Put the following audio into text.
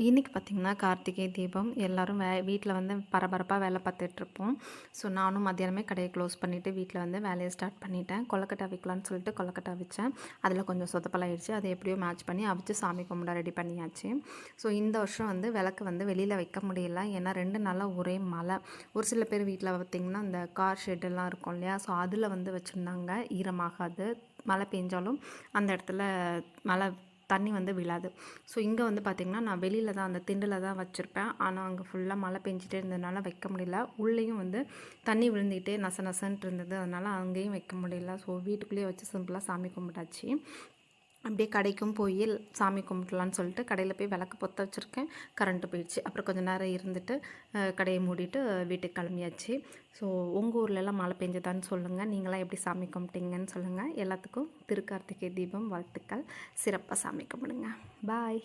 இன்றைக்கி பார்த்திங்கன்னா கார்த்திகை தீபம். எல்லோரும் வே வீட்டில் வந்து பரபரப்பாக வேலை பார்த்துட்ருப்போம் ஸோ நானும் மத்தியானமே கடையை க்ளோஸ் பண்ணிவிட்டு வீட்டில் வந்து வேலையை ஸ்டார்ட் பண்ணிட்டேன். கொலக்கட்டை வைக்கலான்னு சொல்லிட்டு கொலக்கட்டை வச்சேன் அதில் கொஞ்சம் சொதப்பலாயிடுச்சு அதை எப்படியோ மேட்ச் பண்ணி அவிச்சு சாமி கும்பிட ரெடி பண்ணியாச்சு. ஸோ இந்த வருஷம் வந்து விளக்கு வந்து வெளியில் வைக்க முடியல. ஏன்னா ரெண்டு நாளாக ஒரே மழை. ஒரு சில பேர் வீட்டில் பார்த்திங்கன்னா இந்த கார் ஷெட்டெல்லாம் இருக்கும் இல்லையா? ஸோ அதில் வந்து வச்சுருந்தாங்க. ஈரமாகாது. மழை பெஞ்சாலும் அந்த இடத்துல மழை தண்ணி வந்து விழாது. ஸோ இங்கே வந்து பார்த்திங்கன்னா நான் வெளியில் தான் அந்த திண்டில் தான் வச்சுருப்பேன். ஆனால் அங்கே ஃபுல்லாக மழை பெஞ்சிட்டே இருந்ததுனால வைக்க முடியல. உள்ளேயும் வந்து தண்ணி விழுந்துக்கிட்டே நச நசன்ட்டு இருந்தது. அதனால் அங்கேயும் வைக்க முடியல. ஸோ வீட்டுக்குள்ளேயே வச்சு சிம்பிளாக சாமி கும்பிட்டாச்சு. அப்படியே கடைக்கும் போய் சாமி கும்பிட்லான்னு சொல்லிட்டு கடையில் போய் விளக்கு பொத்த வச்சுருக்கேன். கரண்ட்டு போயிடுச்சு. அப்புறம் கொஞ்சம் நேரம் இருந்துட்டு கடையை மூடிட்டு வீட்டுக்கு கிளம்பியாச்சு. ஸோ உங்கள் ஊர்லெலாம் மழை பெஞ்சதான்னு சொல்லுங்கள் நீங்களாம் எப்படி சாமி கும்பிட்டீங்கன்னு சொல்லுங்கள் எல்லாத்துக்கும் திருக்கார்த்திகை தீபம் வாழ்த்துக்கள். சிறப்பாக சாமி கும்பிடுங்க. பாய்